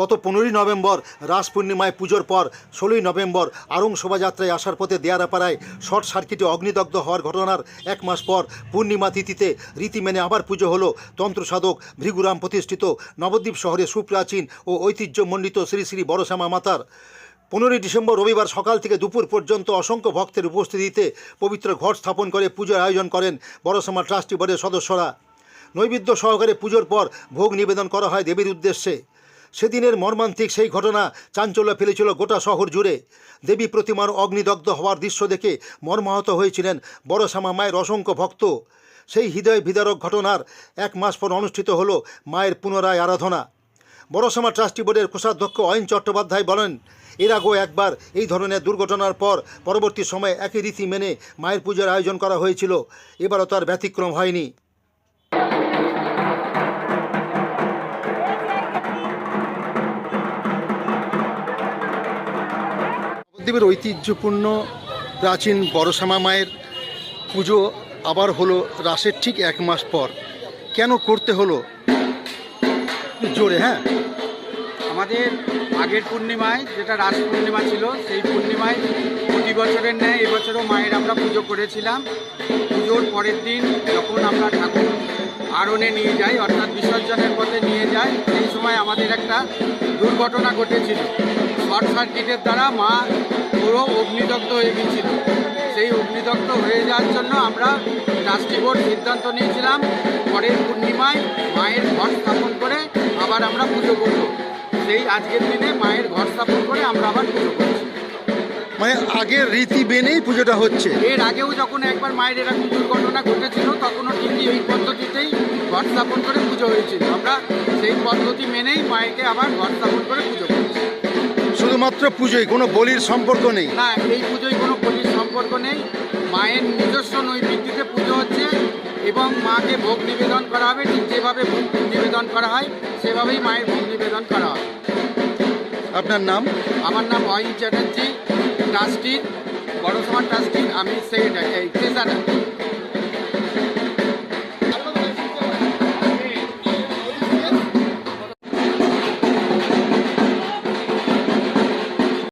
গত পনেরোই নভেম্বর রাস পূর্ণিমায় পুজোর পর ষোলোই নভেম্বর আরং শোভাযাত্রায় আসার পথে দেয়ারাপাড়ায় শর্ট সার্কিটে অগ্নিদগ্ধ হওয়ার ঘটনার এক মাস পর পূর্ণিমা তিথিতে রীতি মেনে আবার পুজো হলো তন্ত্রসাধক ভৃগুরাম প্রতিষ্ঠিত নবদ্বীপ শহরে সুপ্রাচীন ও ঐতিহ্যমণ্ডিত শ্রী শ্রী বড়শ্যামা মাতার। পনেরোই ডিসেম্বর রবিবার সকাল থেকে দুপুর পর্যন্ত অসংখ্য ভক্তের উপস্থিতিতে পবিত্র ঘট স্থাপন করে পুজোর আয়োজন করেন বড়শ্যামা ট্রাস্টি বোর্ডের সদস্যরা। নৈবেদ্য সহকারে পুজোর পর ভোগ নিবেদন করা হয় দেবীর উদ্দেশ্যে। সেদিনের মর্মান্তিক সেই ঘটনা চাঞ্চল্য ফেলেছিল গোটা শহর জুড়ে। দেবী প্রতিমার অগ্নিদগ্ধ হওয়ার দৃশ্য দেখে মর্মাহত হয়েছিলেন বড়শ্যামা মায়ের অসংখ্য ভক্ত। সেই হৃদয় বিদারক ঘটনার এক মাস পর অনুষ্ঠিত হলো মায়ের পুনরায় আরাধনা। বড়শ্যামা ট্রাস্টি বোর্ডের কোষাধ্যক্ষ অয়ন চট্টোপাধ্যায় বলেন, এর আগেও একবার এই ধরনের দুর্ঘটনার পর পরবর্তী সময়ে একই রীতি মেনে মায়ের পুজোর আয়োজন করা হয়েছিল। এবারও তার ব্যতিক্রম হয়নি। নবদ্বীপের ঐতিহ্যপূর্ণ প্রাচীন বড়শ্যামা মায়ের পুজো আবার হলো রাসের ঠিক এক মাস পর। কেন করতে হলো? জোরে হ্যাঁ? আমাদের আগের পূর্ণিমায় যেটা রাস পূর্ণিমা ছিল, সেই পূর্ণিমায় প্রতি বছরের ন্যায় এবছরও মায়ের আমরা পুজো করেছিলাম। পুজোর পরের দিন যখন আমরা ঠাকুর আরণে নিয়ে যাই, অর্থাৎ বিসর্জনের পথে নিয়ে যাই, সেই সময় আমাদের একটা দুর্ঘটনা ঘটেছিল। শর্ট সার্কিটের দ্বারা মা পুরো অগ্নিদগ্ধ হয়ে গেছিল। সেই অগ্নিদগ্ধ হয়ে যাওয়ার জন্য আমরা ট্রাস্টি বোর্ড সিদ্ধান্ত নিয়েছিলাম পরের পূর্ণিমায় মায়ের ঘর স্থাপন করে আবার আমরা পুজো করব। সেই আজকের দিনে মায়ের ঘর স্থাপন করে আমরা আবার পুজো করছি। মানে আগের রীতি মেনেই পুজোটা হচ্ছে? এর আগেও যখন একবার মায়ের এরকম দুর্ঘটনা ঘটেছিল তখনও ঠিকই এই পদ্ধতিতেই ঘর স্থাপন করে পুজো হয়েছিল। আমরা সেই পদ্ধতি মেনেই মায়েরকে আবার ঘর স্থাপন করে পুজো করছি শুধুমাত্র পুজোয় কোনো বলির সম্পর্ক নেই। না এই পুজোয় কোনো বলির সম্পর্ক নেই। মায়ের নিজস্ব নৈবেদ্যতে পুজো হচ্ছে এবং মাকে ভোগ নিবেদন করা হবে। ঠিক যেভাবে ভোগ নিবেদন করা হয় সেভাবেই মায়ের ভোগ নিবেদন করা হয়। আপনার নাম? আমার নাম অয়ন চ্যাটার্জি ট্রাস্টি বড় সমাজ ট্রাস্টি আমি সেক্রেটারি ট্রেজারার